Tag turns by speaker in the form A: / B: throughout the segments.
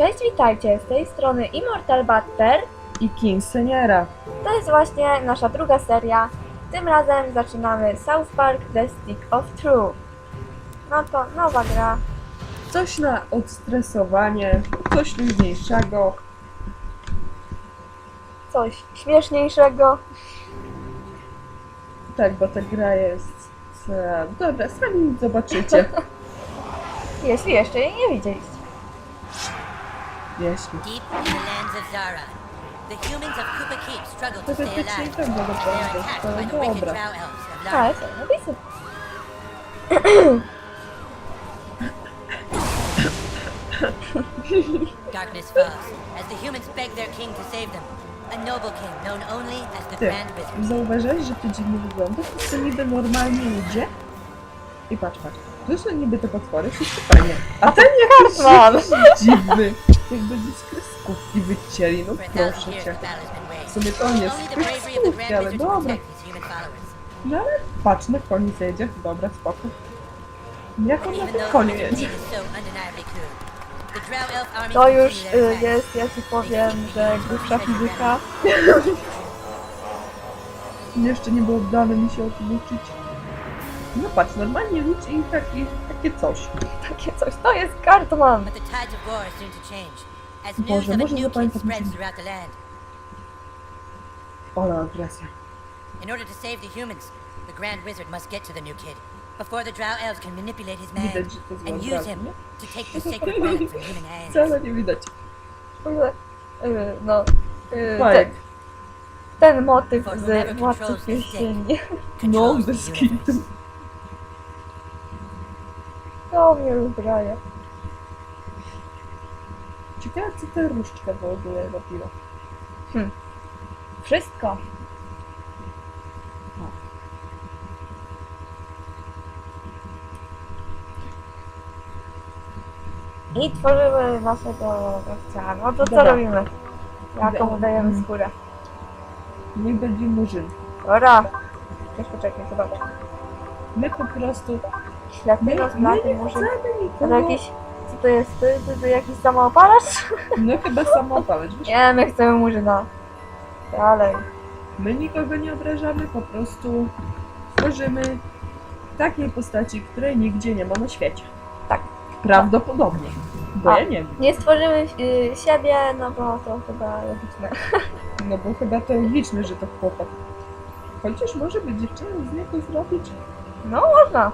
A: Cześć, witajcie, z tej strony Immortal Butter.
B: I King Seniora.
A: To jest właśnie nasza druga seria. Tym razem zaczynamy South Park The Stick of Truth. No to nowa gra.
B: Coś na odstresowanie, coś luźniejszego.
A: Coś śmieszniejszego.
B: Tak, bo ta gra jest... e, Dobra, sami zobaczycie.
A: Jeśli jeszcze jej nie widzieliście.
B: Jeśli.
C: Deep in the lands of Zara, the humans of Koopa Keep struggle to stay alive.
B: tak było
C: They are
B: naprawdę,
C: attacked by
B: ale
C: the wicked
B: dobra.
C: drow elves of
A: Tak,
C: Lara.
A: są napisy.
C: Darkness falls as the humans beg their king to save them. A noble king known only as the
B: Ty,
C: Grand Wizard.
B: zauważyłeś, że to dziwnie wygląda? To co niby normalnie idzie. I patrz, patrz. Tu są niby te potwory, wszystko fajnie. A ten jakiś dziwny. Jakby z kreskówki wycięli, no proszę cię. W sumie to nie
C: the
B: kreskówki, ale dobra. No ale patrz, na koniu jedzie. Dobra, spoko. Jak on na tym koniu jedzie?
A: To już y, jest, ja ci powiem, że głupsza fizyka.
B: Jeszcze nie było dane mi się o tym uczyć. No patrz, normalnie ludzi i taki, takie coś.
A: Takie coś. To jest Cartman.
C: But the tides of war are soon to change, as news
B: Boże, może
C: new king
B: zapamiętam
C: spreads
B: musimy-
C: throughout the land.
B: Ola agresja.
C: In order to save the humans, the Grand Wizard must get to the new kid before the Drow elves can manipulate his mind
B: Widać, że to zła
C: and use him to take the sacred relic from human hands.
B: Wcale nie widać.
A: W ogóle, y, No. y,
B: Bajek.
A: Ten, ten motyw
C: For
A: z
C: whoever
A: Władców
C: controls
A: Pierścieni.
B: No,
C: controls
B: bez
C: the
B: kitu.
A: Mnie rozbraja.
B: Ciekawe, co ta różdżka w ogóle robiła.
A: Wszystko. I tworzymy naszego gościa. No to co
B: Dobra.
A: robimy? Jaką
B: Dobra.
A: udajemy
B: Mm.
A: skórę?
B: Niech będzie murzyn.
A: Dobra. Też poczekaj, zobacz.
B: My po prostu... Nie
A: murzyn.
B: chcemy
A: To jakiś... Co to jest? Ty, ty, ty jakiś samoopalacz?
B: No chyba samoopaleć. Wiesz,
A: Nie, my chcemy murzyna. Dalej.
B: My nikogo nie obrażamy, po prostu tworzymy takiej postaci, której nigdzie nie ma na świecie.
A: Tak.
B: Prawdopodobnie. Bo
A: A.
B: ja nie wiem.
A: Nie stworzymy y, siebie, no bo to chyba logiczne.
B: No bo chyba to logiczne, że to chłopak. Chociaż może by dziewczynę z niego zrobić.
A: No można.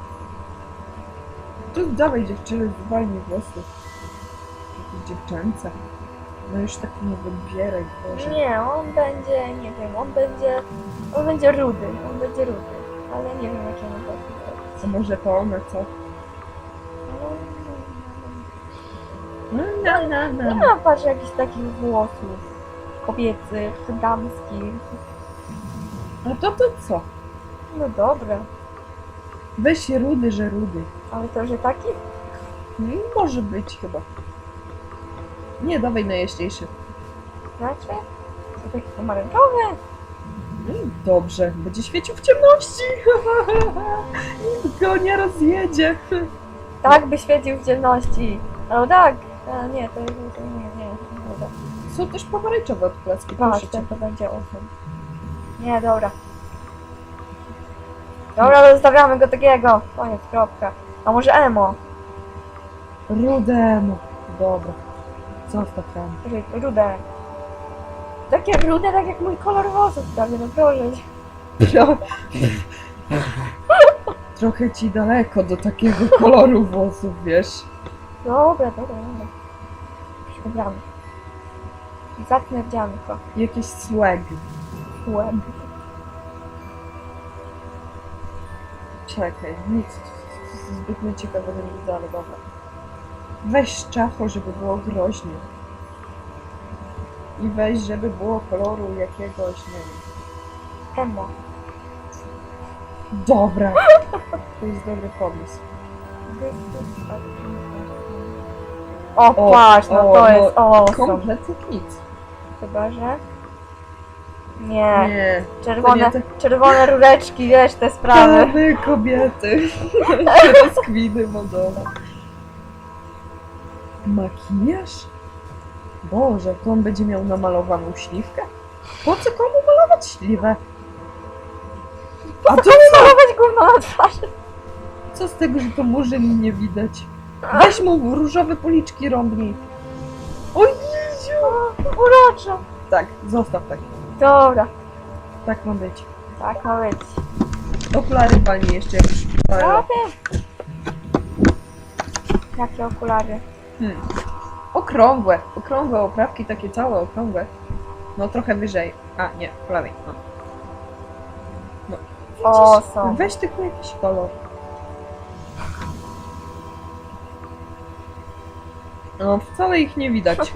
B: To dawaj dziewczynę, zwalnij włosy. Jakieś dziewczęce. No już tak nie wybieraj, Boże.
A: Nie, on będzie, nie wiem, on będzie, on będzie rudy, on będzie rudy, ale nie wiem jakiemu to zrobić.
B: A może to ona, co? No, no, no,
A: Nie
B: no.
A: ma patrz jakichś takich włosów kobiecych, damskich.
B: A to to co?
A: No dobra,
B: Weź rudy, że rudy.
A: Ale to, że taki?
B: Może być chyba. Nie, dawaj najjaśniejszy.
A: Znaczy? To taki pomarańczowy?
B: No dobrze, będzie świecił w ciemności. Nikt go nie rozjedzie.
A: Tak by świecił w ciemności. No tak, a nie, to, to nie, nie, dobra.
B: Są też pomarańczowe odklaski,
A: Patrz,
B: proszę cię.
A: ten to będzie osiem. Nie, dobra. Dobra, zostawiamy go takiego. Koniec, kropka. A może emo?
B: Rudem. Dobra. Zostaw tam.
A: Czekaj, Rude. Takie rude, tak jak mój kolor włosów prawie, no proszę.
B: Tro... Trochę ci daleko do takiego koloru włosów, wiesz.
A: Dobra, dobra, dobra. Już ubramy. Zacznę wdzianko.
B: Jakiś swag.
A: Łeb.
B: Czekaj, nic zbytnio ciekawego nie widzę, ale dobra. Weź szczacho, żeby było groźnie. I weź, żeby było koloru jakiegoś, nie wiem.
A: Emo.
B: Dobra. To jest dobry pomysł.
A: O,
B: O,
A: patrz, no to
B: no,
A: jest awesome.
B: Komplet jak nic.
A: Chyba, że... Nie.
B: Nie.
A: Czerwone,
B: nie
A: czerwone rureczki, wiesz, te sprawy.
B: Sprawy kobiety. Rozkwiny modowe. Makijaż? Boże, to on będzie miał namalowaną śliwkę? Po co komu malować śliwę? A to
A: Malować gówno na twarzy.
B: co z tego, że to murzyn nie widać? Weź mu różowe policzki rąbnij. O Jeziu!
A: Uroczo.
B: Tak, zostaw tak.
A: Dobra,
B: Tak ma być.
A: tak ma być.
B: Okulary pani jeszcze jak śpiewają.
A: Prawie. Jakie okulary?
B: Hmm. Okrągłe. Okrągłe oprawki, takie całe okrągłe. No trochę wyżej. A, nie, po lewej. No. No.
A: O,
B: Widzisz?
A: są.
B: Weź tylko jakiś kolor. No, wcale ich nie widać.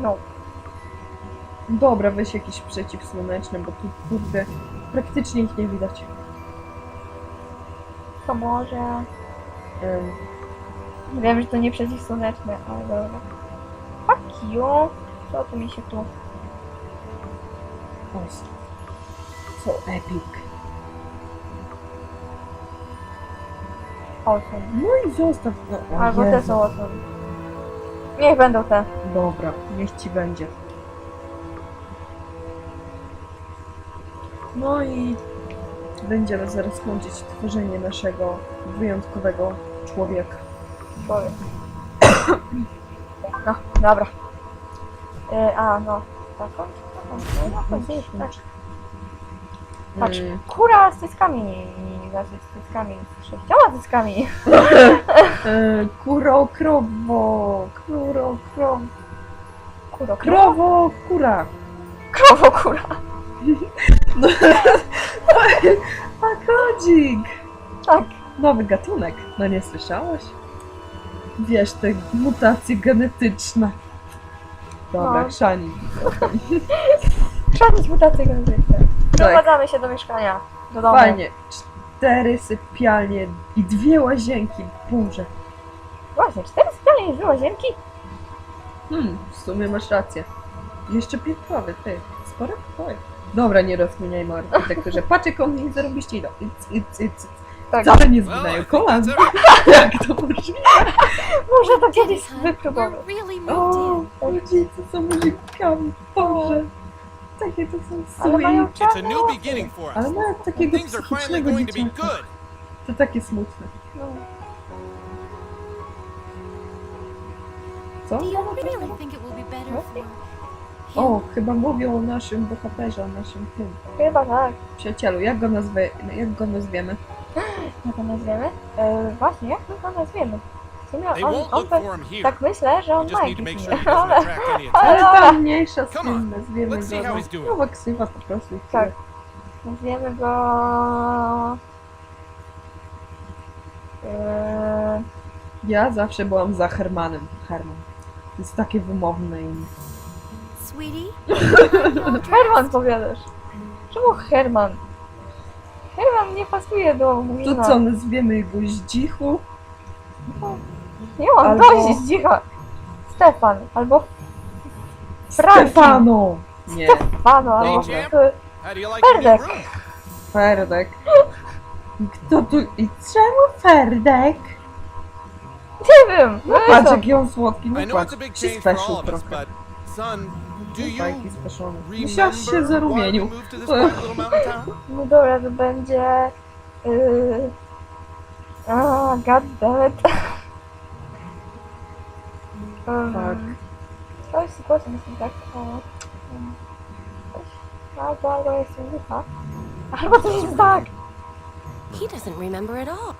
A: No.
B: Dobra, weź jakiś przeciwsłoneczny, bo tu kurde, praktycznie ich nie widać.
A: To może...
B: Em,
A: Wiem, że to nie przeciwsłoneczne, ale dobra. Fuck you. Co tu mi się tu...
B: o, so epic.
A: Są.
B: No i zostaw. No, o
A: Albo te
B: Jezu.
A: są osób. Niech będą te.
B: Dobra, niech ci będzie. No i będziemy zaraz kończyć tworzenie naszego wyjątkowego człowieka.
A: Człowiek. No, dobra. E, a, no. Taką? Taką? No, no, Kura z cyckami. Znaczy z cyckami. Z sześcioma cyckami.
B: e, kuro, krowo, kuro, krowo,
A: Kuro, krowo.
B: kura.
A: Krowo, kura.
B: A kodzik!
A: Tak.
B: Nowy gatunek. No nie słyszałaś? Wiesz, te mutacje genetyczne. Dobra,
A: No.
B: chrzani.
A: Trzeba mieć mutację genetyczną. Prowadzamy się do mieszkania. Do domu.
B: Fajnie. Cztery sypialnie i dwie łazienki. Boże.
A: Właśnie, cztery sypialnie i dwie łazienki.
B: Hmm, w sumie masz rację. Jeszcze piętrowy, ty. Spory pokój. Dobra, nie rozkminiajmy o architekturze. Patrz jak on nie zarobiście idą. Ic, ic, ic.
A: Tak.
B: Wcale nie
D: I
B: zginają kolan. Jak to możliwe?
A: Może to kiedyś wypróbować.
B: O, rodzice są muzykami. Boże. Takie to są
A: Ale mają
B: sweet.
D: It's a
A: czarne
D: new beginning for us.
B: Ale mają takiego
D: Things are finally
B: psychicznego
D: going to be
B: dzieciaka.
D: good.
B: To takie smutne.
A: No.
B: Co?
E: Do you really think it will be better for him?
B: O, chyba mówią o naszym bohaterze, o naszym tym
A: Chyba tak.
B: przyjacielu. Jak go nazwy, jak go nazwiemy?
A: Jak go nazwiemy? E, właśnie, jak my go nazwiemy? W sumie on, on pe-
D: here.
A: tak myślę, że on ma
D: to
A: jakiś
B: Ale.
A: Ale-
B: tam mniejsza z tym, nazwiemy go. no. Nowa ksywa po prostu.
A: Tak. Nazwiemy go... E,
B: Ja zawsze byłam za Hermanem. Herman. To jest takie wymowne imię.
E: Sweetie?
A: Herman powiadasz. Czemu Herman? Herman nie pasuje do
B: To
A: Murzyna.
B: co, nazwiemy go Zdzichu?
A: Nie mam
B: Albo-
A: dość zdzicha. Stefan, albo Franki.
B: Stefano! Nie,
A: Stefano, albo... Ferdek.
B: Ferdek. Kto tu... I czemu Ferdek?
A: Nie wiem.
B: No patrz, jaki on słodki. No
D: I know
B: patrz,
D: it's a big
B: się
D: change for
B: speszył
D: all of us,
B: trochę.
D: son, do you.
B: Musiałaś się zarumienił.
A: No dobra, to będzie... Yy... A, goddammit.
B: Tak.
A: Coś z głosem jest nie tak. Albo, albo jest muzyka. Albo coś jest tak.
E: He doesn't remember at all.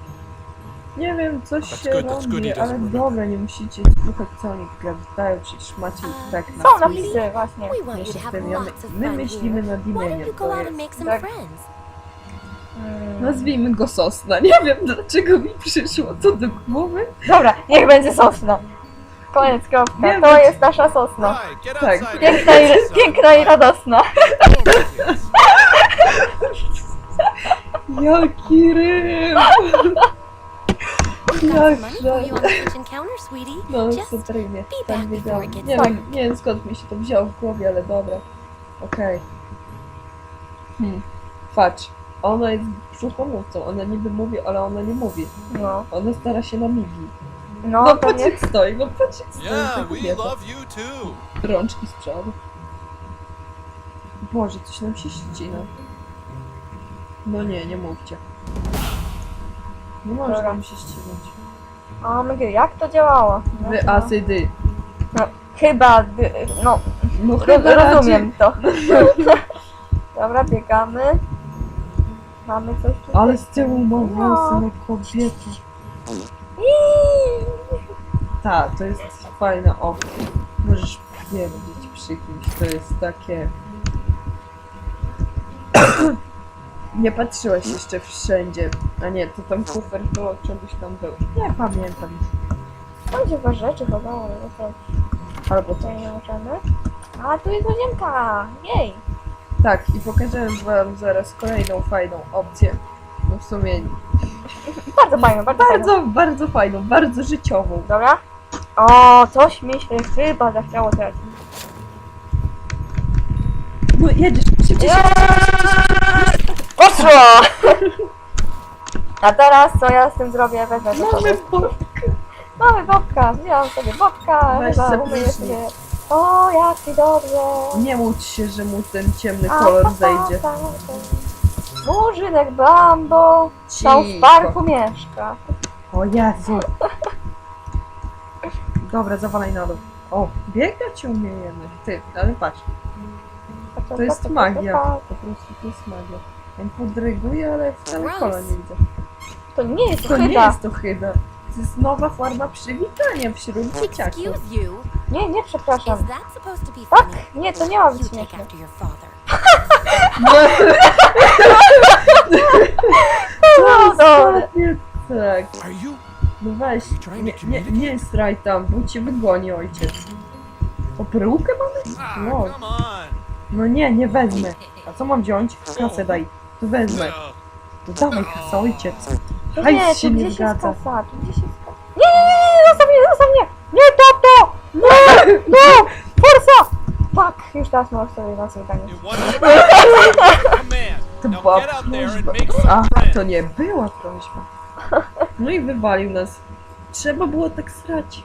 B: Nie wiem, coś
D: That's
B: się
D: good, that's good,
B: robi,
D: he doesn't
B: ale
D: remember.
B: dobra, nie musicie słuchać co oni gadają, przecież macie i tak na
A: Są
B: swój-
A: napisy, właśnie.
E: We want you
B: Jeszcze
E: to
B: z
E: have
B: tym, ja my,
E: lots of
B: my
E: fun
B: myślimy
E: here.
B: nad
E: Why don't
B: imieniem,
E: you go
B: to
E: out and
B: jest.
E: make some
A: Tak.
E: friends?
A: Mm.
B: Nazwijmy go Sosna. Nie wiem, dlaczego mi przyszło to do głowy.
A: Dobra, niech będzie sosna. Koniec, kropka.
B: Wiem,
A: To
B: że-
A: jest nasza sosna.
B: Tak.
A: Piękna i, piękna i radosna.
B: Jaki
E: sweetie.
B: No, super imię. Tak wiedziałam. Nie wiem, nie wiem skąd mi się to wzięło w głowie, ale dobra. Okej. Hmm. Patrz. Ona jest brzuchomówcą, ona niby mówi, ale ona nie mówi.
A: No,
B: Ona stara się na migi.
A: No,
B: No
A: to nie...
B: stoi, no jak stoi ta
D: Yeah, we
B: kobieta.
D: love you too.
B: Rączki z przodu. Boże, coś nam się ścina. No nie, nie mówcie. Nie może
A: Dobra.
B: nam się ścinać.
A: O, my jak to działało? No,
B: Wy
A: no.
B: asydy.
A: No, chyba, no,
B: No chyba
A: rozumiem to. Dobra, biegamy. Mamy coś tutaj.
B: Ale z tyłu ma
A: No.
B: włosy na kobietę.
A: Iii.
B: Tak, to jest fajna opcja. Możesz pierdzieć przy kimś, to jest takie... Nie patrzyłaś jeszcze wszędzie. A nie, to tam kufer to czegoś tam był. Nie pamiętam.
A: Tam się chyba rzeczy chowało, no to
B: Albo coś.
A: nie. A, tu jest łazienka! Jej!
B: Tak, i pokażę wam zaraz kolejną fajną opcję. No w sumie
A: Bardzo fajną, bardzo, fajną.
B: bardzo, bardzo fajną, bardzo życiową.
A: Dobra. O, coś mi się chyba zachciało teraz.
B: No jedziesz, szybciej,
A: Poszło! A teraz co ja z tym zrobię? Wezmę to
B: Mamy
A: sobie. Mamy Bobka, wziąłem sobie Bobka,
B: Weź
A: chyba
B: sobie
A: umyję
B: prysznic.
A: sobie. O, jak ci dobrze.
B: Nie łudź się, że mu ten ciemny kolor zejdzie.
A: Murzynek Bambo tam w
B: Cicho.
A: parku mieszka.
B: O Jezu. Dobra, zawalaj na dół. O, biegać umiejemy. Ty, ale patrz, to jest magia. Po prostu to jest magia. On podryguje, ale wcale kola nie widzę.
A: To nie jest
B: To nie
A: chyba.
B: jest to chyba. To jest nowa forma przywitania wśród dzieciaków.
E: Excuse you.
A: Nie, nie,
E: Is
A: przepraszam.
E: that supposed to be
A: Tak,
E: funny?
A: nie, to nie ma być
E: You take
A: śmieszne.
E: after your father.
A: No, dobra.
B: Ostatnie tak.
D: Are you?
B: No weź, nie,
D: to
B: nie, nie straj tam, bo cię wygoni ojciec. O perukę mamy?
D: Ah,
B: No. No nie, nie wezmę. A co mam wziąć? Kasę daj. To wezmę.
D: Ugh.
B: To dawaj kasę, ojciec.
A: To
B: Hajs
A: nie,
B: się
A: tu
B: nie
A: gdzieś
B: zgadza.
A: jest kasa, tu gdzieś jest kasa. Nie, nie, nie, nie, zostaw mnie, zostaw mnie! Nie, tato! Nie, no! Forsa! Tak, już teraz możesz sobie na
D: a command.
B: To była prośba. A, to nie była prośba. No i wywalił nas. Trzeba było tak srać.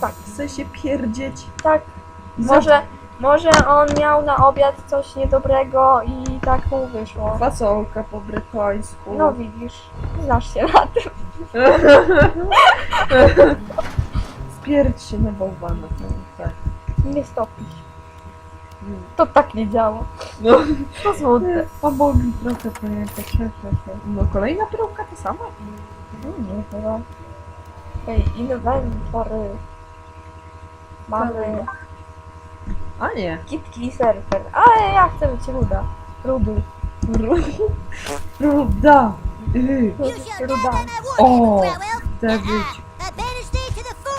A: Tak.
B: Chce się pierdzieć.
A: Tak, może, może on miał na obiad coś niedobrego i tak mu wyszło.
B: Fasolka po brytońsku.
A: No widzisz, znasz się na tym.
B: Spierdź się na bałwana. No, tak.
A: Nie stopić. To tak nie działa.
B: No,
A: To smutne.
B: pomogli trochę pojechać. No kolejna peruka to sama.
A: Mm, Nie chyba. Ej, inwentory. Mamy
B: A nie.
A: kitki i surfer. Ale ja chcę być ruda. Rudy.
B: Ru- Ruda. Yy,
A: Ruda.
B: O, chce być.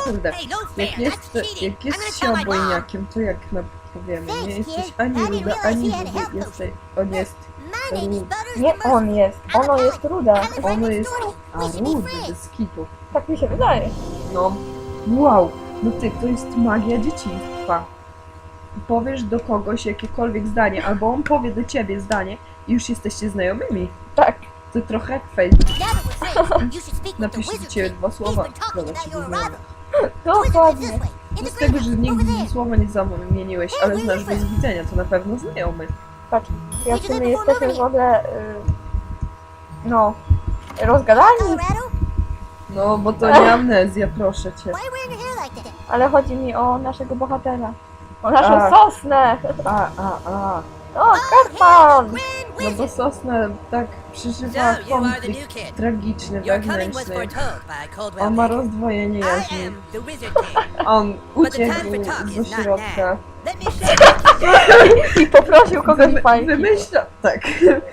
B: Kurde,
C: Hey, no fair.
B: jak jest,
C: cheating.
B: jak
C: I'm
B: jest
C: gonna
B: się
C: tell my mom.
B: obojniakiem, to jak na powiemy, nie jesteś ani ruda, ani rudy, jesteś, on jest,
A: Nie on jest, ono jest ruda.
B: ono jest, a rudy, bez kitu.
A: Tak mi się wydaje.
B: No, wow, no ty, to jest magia dzieciństwa. Powiesz do kogoś jakiekolwiek zdanie, albo on powie do ciebie zdanie i już jesteście znajomymi.
A: Tak.
B: To trochę jak Facebook.
C: Now that we're friends, you should speak with the
B: Napisz do
C: wizard
B: ciebie
C: king.
B: dwa słowa,
C: about
B: się
A: Dokładnie.
B: No z tego, że nigdy słowa nie zamieniłeś, ale znasz bez widzenia, to na pewno znajomy.
A: Patrz, jak my jesteśmy w ogóle... Y, no... Rozgadani?
B: No, bo to nie amnezja, proszę cię.
A: Ale chodzi mi o naszego bohatera. O naszą
B: A.
A: sosnę!
B: A, a, a.
A: O, Karpan!
C: Grand
B: No bo sosna tak przeżywa konflikt tragiczny, wewnętrzny. On ma rozdwojenie
C: I
B: jaźni. On uciekł
C: for talk
B: z
C: is not
B: ośrodka.
C: now. Let me show you.
A: I poprosił kogoś fajki.
B: Wymyśla, tak.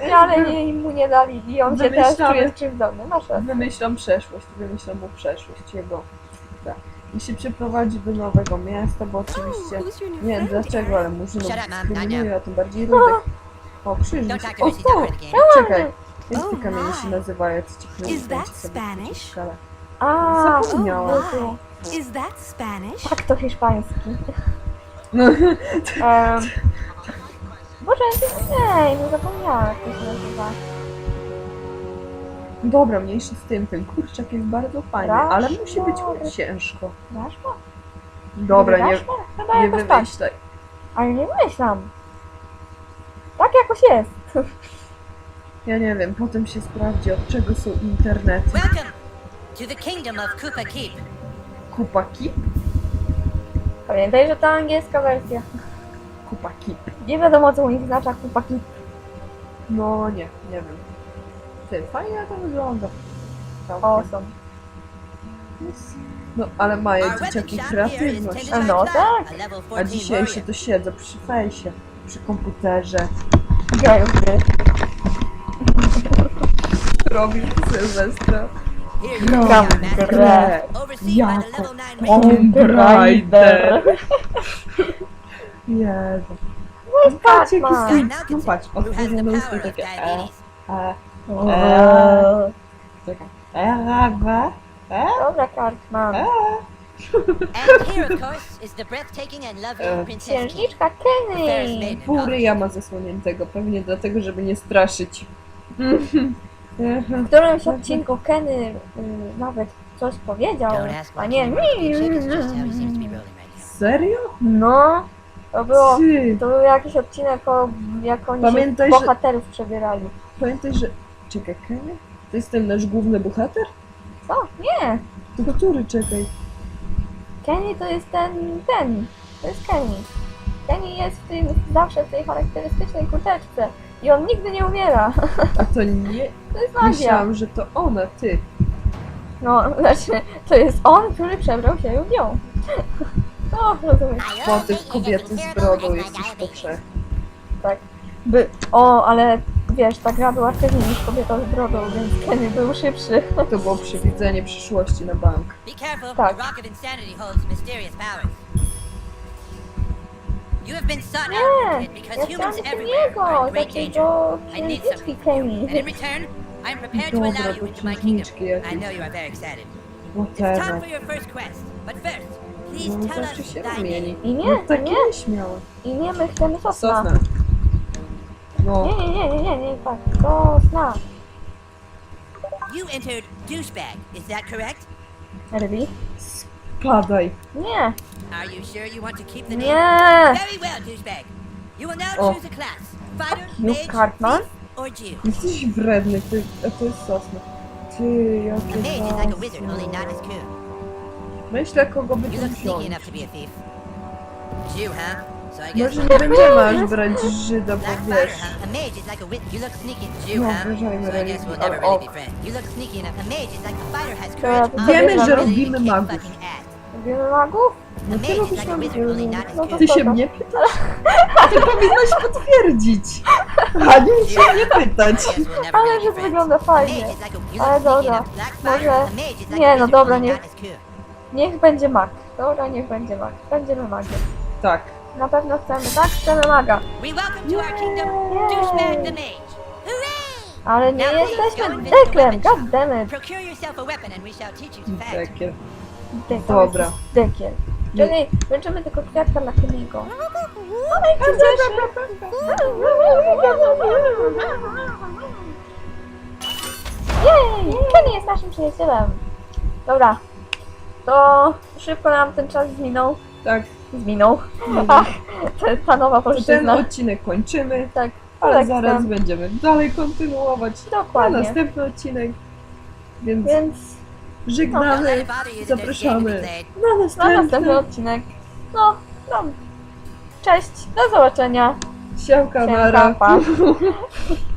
A: Nie, ale nie, mu nie dali i on się teraz czuje skrzywdzony. Masz rację.
B: Wymyślam przeszłość, wymyślam mu przeszłość jego. Tak. I się przeprowadzi do nowego miasta, bo oczywiście
E: Oh,
B: nie wiem dlaczego, ale murzynów dyskryminuje, a tym bardziej. O,
C: talk to
B: O,
C: her, she's
B: to! Czekaj. Jest
E: Oh
B: te kamienie się
E: my.
B: nazywają, co ci szkale.
A: A,
B: Zapomniałam.
E: Is that Spanish?
A: Tak, to hiszpański.
B: No,
A: Um, Boże, nie, nie zapomniałam jak to się nazywa.
B: Dobra, mniejszy z tym, ten kurczak jest bardzo fajny, ale musi być mu ciężko.
A: Rashford?
B: Dobra, nie,
A: Rashford? Chyba
B: nie
A: jakoś tak.
B: wymyślaj.
A: Ale nie myślam. Tak jakoś jest.
B: Ja nie wiem, potem się sprawdzi, od czego są internety.
C: Welcome to the kingdom of Koopa Keep.
B: Kupaki?
A: Pamiętaj, że to angielska wersja.
B: Kupaki.
A: Nie wiadomo, co u nich znaczy chłopaki.
B: No nie, nie wiem. Ty, fajnie to wygląda.
A: O, są.
B: No, ale mają dzieciaki kreatywność.
C: by
A: No tak.
C: a level
B: A
C: 14
B: dzisiaj się to siedzę przy fejsie, przy komputerze.
A: Grają w gry.
B: Robisz Sylwestra.
A: Gram w grę.
B: Jako
C: level 9
B: Tomb. Raider. Jezu. Patrz, jaki No patrz, to
C: of
B: takie e, e,
A: Eee.
B: czekaj. E, we, e,
A: Dobra, Cartman.
B: e.
C: And here, of course, is the breathtaking and lovely Princess Kate.
A: Księżniczka Kenny.
C: college.
B: ryja ma zasłoniętego, pewnie dlatego, żeby nie straszyć.
A: W którymś odcinku Kenny y, nawet coś powiedział.
C: Don't ask
A: A nie,
C: now.
B: Serio?
A: No, to było,
B: Ty,
A: to był jakiś odcinek o, jak oni
B: Pamiętaj,
A: się
B: że-
A: bohaterów przebierali.
B: pamiętaj, że... Czekaj, Kenny? To jest ten nasz główny bohater?
A: Co? Nie,
B: To który, czekaj?
A: Kenny to jest ten, ten, to jest Kenny. Kenny jest w tym, zawsze w tej charakterystycznej kurteczce i on nigdy nie umiera.
B: A to nie...
A: To jest magia.
B: Myślałam, że to ona, ty.
A: No, znaczy, to jest on, który przebrał się w nią. No, rozumiesz.
B: Po tych kobiety z brodą jest już.
A: Tak. By, o, ale wiesz, ta gra była wcześniej niż kobieta z brodą, więc Kenny był szybszy.
B: To było przewidzenie przyszłości na bank.
C: Be careful,
A: Tak.
C: the Rock of Insanity holds mysterious powers. You have been sought
A: Nie,
C: out, kid, because
A: ja
C: humans
A: chciałam
C: everywhere are
A: Kenny'ego,
C: in great danger.
A: takiego
C: I need
A: księżniczki
C: you, and in
A: Kenny.
C: return, I am prepared to
B: Dobra,
C: allow you
B: to
C: into my kingdom.
B: księżniczki
C: I
B: jakieś.
C: know you are very excited. It's time
B: Whatever.
C: for your first quest, but first, please
B: No
C: tell
B: zawsze
C: us
B: się
C: thy
B: rumieni.
C: name.
A: I nie,
B: No
A: i
B: takie
A: nie,
B: nieśmiałe.
A: i nie, my chcemy sosna.
B: Sosna. No,
A: Nie, nie, nie, nie, nie, nie, tak, sosna.
C: You entered douchebag, is that correct?
A: Really?
B: padaj.
A: Nie,
C: Are you sure you want to keep the name?
A: nie.
C: Very well, douchebag. You will now
B: Oh.
C: choose a class. Fighter,
A: You
C: mage,
A: Cartman?
C: thief, or Jew.
B: Jesteś wredny, ty, a to jest sosna. Ty,
C: A
B: jakie
C: mage is like a wizard, only not as cool.
B: Myślę, kogo by
C: You
B: tu
C: look
B: wziąć.
C: sneaky enough to be a thief. Jew, huh?
B: Może nie będziemy aż brać Żyda, bo wiesz. No,
C: guess
B: religii, ale ok.
A: Wiemy, że
B: robimy magów.
A: Lubimy magów?
B: No ty robisz
C: as
A: No to.
B: Ty się mnie pytasz? Ty powinnaś potwierdzić. A nie się nie pytać.
A: Ale że wygląda fajnie. Ale dobra, może- nie, no dobra,
C: only
A: nie-
C: not as cool.
A: Niech będzie mag. Dobra, niech będzie mag. Będziemy magiem.
B: Tak.
A: Na pewno chcemy, tak? Chcemy maga.
C: We welcome to our kingdom, douchebag the mage. Hooray!
A: Ale nie jesteśmy deklem,
C: weapon
A: god damn it.
C: Procure yourself a weapon and we shall teach you to fight.
B: Takie.
A: Dekiel,
B: Dobra.
A: Dekiel. Czyli będziemy tylko kwiatka Kenny'ego. Ale Jej! Kenny jest naszym przyjacielem. Dobra. To szybko nam ten czas zminął.
B: Tak.
A: Zminął. Ach, ta, ta nowa
B: ten
A: polszczyzna.
B: odcinek kończymy,
A: Tak,
B: ale
A: tak,
B: zaraz
A: tak.
B: będziemy dalej kontynuować na
A: Dokładnie.
B: następny odcinek. Więc
A: Więc
B: żegnamy.
C: be
B: Zapraszamy na
A: na następny
B: następny.
A: odcinek. No, no. Cześć, do zobaczenia.
B: Siemka,
A: Siemka,
B: Mara.
A: pa.